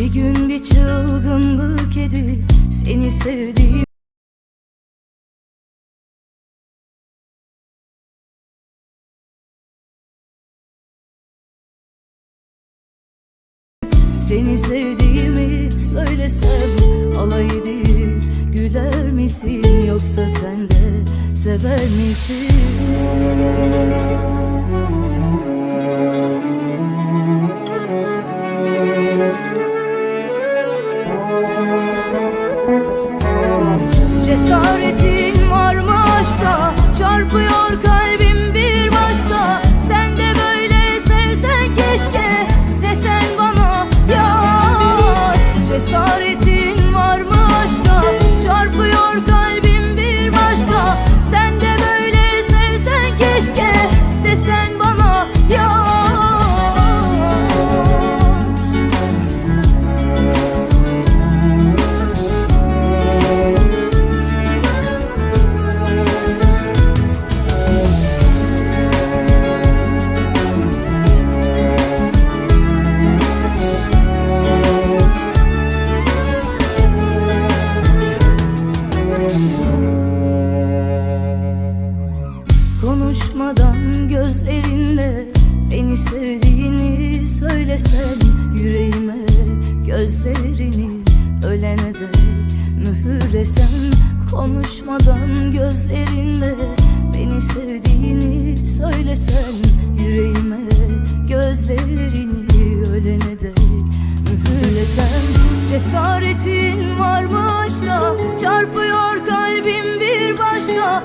Bir gün bir çılgınlık edip seni sevdiğim Seni sevdiğimi söylesem alay edip güler misin yoksa sen de sever misin? Cesaretin Gözlerinle beni sevdiğini söylesen yüreğime gözlerini ölene dek mühürlesen konuşmadan gözlerinle beni sevdiğini söylesen yüreğime gözlerini ölene dek mühürlesen cesaretin var mı aşka? Çarpıyor kalbim bir başka